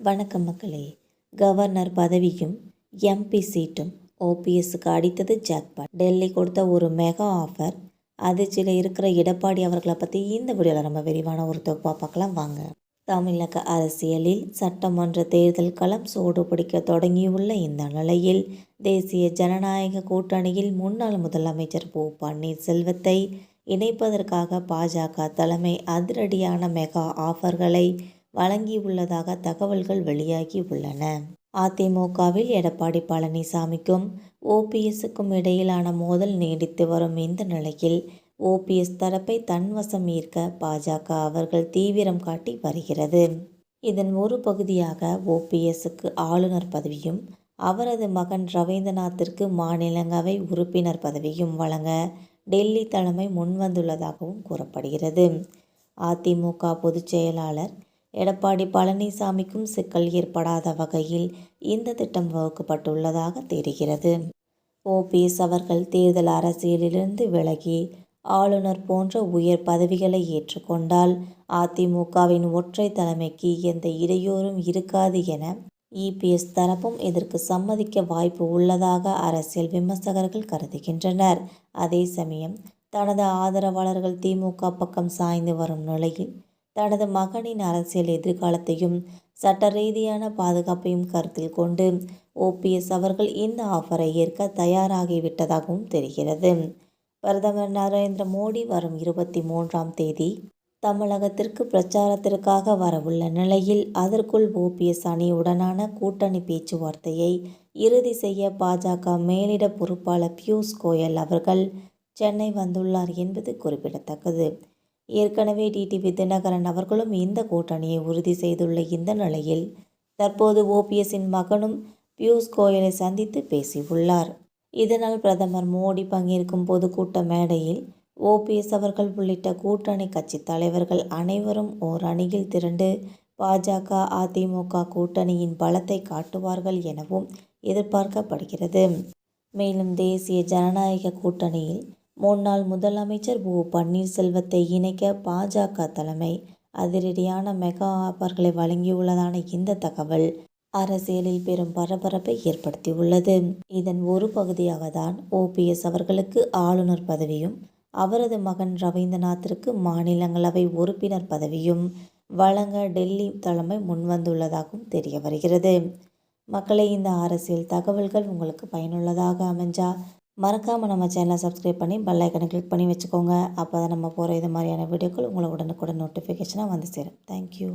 வணக்கம் மக்களே. கவர்னர் பதவியும் எம்பி சீட்டும் ஓபிஎஸ்க்கு அடித்தது ஜாக்பாட் டெல்லி கொடுத்த ஒரு மெகா ஆஃபர் அதிர்ச்சியில் இருக்கிற எடப்பாடி அவர்களை பற்றி இந்த வீடியோவில் நம்ம விரிவான ஒரு தொகுப்பாக பார்க்கலாம். வாங்க. தமிழக அரசியலில் சட்டமன்ற தேர்தல் களம் சூடு பிடிக்க தொடங்கியுள்ள இந்த நிலையில் தேசிய ஜனநாயக கூட்டணியில் முன்னாள் முதலமைச்சர் ஓ பன்னீர்செல்வத்தை இணைப்பதற்காக பாஜக தலைமை அதிரடியான மெகா ஆஃபர்களை வழங்கியுள்ளதாக தகவல்கள் வெளியாகி உள்ளன. அதிமுகவில் எடப்பாடி பழனிசாமிக்கும் ஓபிஎஸ்க்கும் இடையிலான மோதல் நீடித்து வரும் இந்த நிலையில் ஓபிஎஸ் தரப்பை தன்வசம் ஈர்க்க பாஜக அவர்கள் தீவிரம் காட்டி வருகிறது. இதன் ஒரு பகுதியாக ஓபிஎஸ்க்கு ஆளுநர் பதவியும் அவரது மகன் ரவீந்திரநாத்திற்கு மாநிலங்களவை உறுப்பினர் பதவியும் வழங்க டெல்லி தலைமை முன்வந்துள்ளதாகவும் கூறப்படுகிறது. அதிமுக பொதுச் செயலாளர் எடப்பாடி பழனிசாமிக்கும் சிக்கல் ஏற்படாத வகையில் இந்த திட்டம் வகுக்கப்பட்டுள்ளதாக தெரிகிறது. ஓபிஎஸ் அவர்கள் தேர்தல் அரசியலிலிருந்து விலகி ஆளுநர் போன்ற உயர் பதவிகளை ஏற்றுக்கொண்டால் அதிமுகவின் ஒற்றை தலைமைக்கு எந்த இடையூறும் இருக்காது என இபிஎஸ் தரப்பும் இதற்கு சம்மதிக்க வாய்ப்பு உள்ளதாக அரசியல் விமர்சகர்கள் கருதுகின்றனர். அதே சமயம் தனது ஆதரவாளர்கள் திமுக பக்கம் சாய்ந்து வரும் நிலையில் தனது மகனின் அரசியல் எதிர்காலத்தையும் சட்ட ரீதியான பாதுகாப்பையும் கருத்தில் கொண்டு ஓபிஎஸ் அவர்கள் இந்த ஆஃபரை ஏற்க தயாராகிவிட்டதாகவும் தெரிகிறது. பிரதமர் நரேந்திர மோடி வரும் இருபத்தி மூன்றாம் தேதி தமிழகத்திற்கு பிரச்சாரத்திற்காக வரவுள்ள நிலையில் அதற்குள் ஓபிஎஸ் அணியுடனான கூட்டணி பேச்சுவார்த்தையை இறுதி செய்ய பாஜக மேலிட பொறுப்பாளர் பியூஷ் கோயல் அவர்கள் சென்னை வந்துள்ளார் என்பது குறிப்பிடத்தக்கது. ஏற்கனவே டிடிவி தினகரன் அவர்களும் இந்த கூட்டணியை உறுதி செய்துள்ள இந்த நிலையில் தற்போது ஓபிஎஸ்ஸின் மகனும் பியூஷ் கோயலை சந்தித்து பேசியுள்ளார். இதனால் பிரதமர் மோடி பங்கேற்கும் பொதுக்கூட்ட மேடையில் ஓபிஎஸ் அவர்கள் உள்ளிட்ட கூட்டணி கட்சி தலைவர்கள் அனைவரும் ஓர் அணியில் திரண்டு பாஜக அதிமுக கூட்டணியின் பலத்தை காட்டுவார்கள் எனவும் எதிர்பார்க்கப்படுகிறது. மேலும் தேசிய ஜனநாயக கூட்டணியில் முன்னாள் முதலமைச்சர் ஓ பன்னீர்செல்வத்தை இணைக்க பாஜக தலைமை. அதிரடியான மெகா ஆஃபர்களை வழங்கியுள்ளதான இந்த தகவல் அரசியலில் பெரும் பரபரப்பை ஏற்படுத்தியுள்ளது. இதன் ஒரு பகுதியாக தான் ஓபிஎஸ் அவர்களுக்கு ஆளுநர் பதவியும் அவரது மகன் ரவீந்திரநாத்திற்கு மாநிலங்களவை உறுப்பினர் பதவியும் வழங்க டெல்லி தலைமை முன்வந்துள்ளதாகவும் தெரிய வருகிறது. மக்களை இந்த அரசியல் தகவல்கள் உங்களுக்கு பயனுள்ளதாக அமைஞ்சா மறக்காமல் நம்ம சேனலை சப்ஸ்கிரைப் பண்ணி பெல் ஐக்கனை கிளிக் பண்ணி வச்சுக்கோங்க. அப்போ தான் நம்ம போகிற இது மாதிரியான வீடியோக்கள் உங்களை உடனுக்குடன் நோட்டிஃபிகேஷனாக வந்து சேரும். தேங்க்யூ